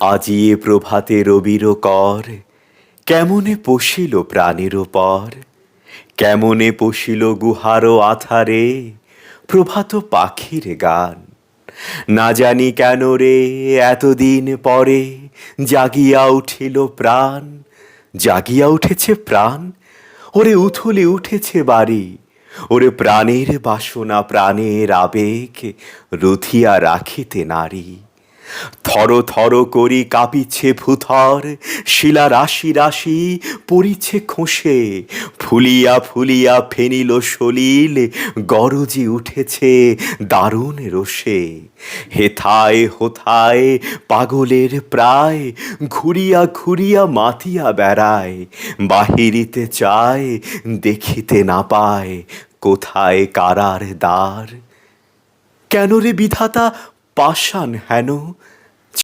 আজিয়ে প্রভাতে রবির কর। কেমনে পশিল প্রাণের পর কেমনে পশিল গুহার আধারে? প্রভাত পাখির গান। না জানি কেন রে, এতদিন পরে জাগিয়া উঠিল প্রাণ। জাগিয়া উঠেছে প্রাণ? ওরে উথলে উঠেছে বাড়ি। ওরে প্রাণের বাসনা, প্রাণের আবেগ রুথিয়া রাখিতে নারী। থর থর করি কাঁপিছে ভূথর, শিলা রাশি রাশি পড়িছে খোসে, ফুলিয়া ফুলিয়া ফেনিল সলিল, গরজি উঠেছে দারুণ রোষে। হেথায় হোথায় পাগলের প্রায়, ঘুরিয়া ঘুরিয়া মাতিয়া বেড়ায়, বাহিরিতে চায়, দেখিতে না পায়, কোথায় কারার দ্বার? কেন রে বিধাতা পাষাণ হেন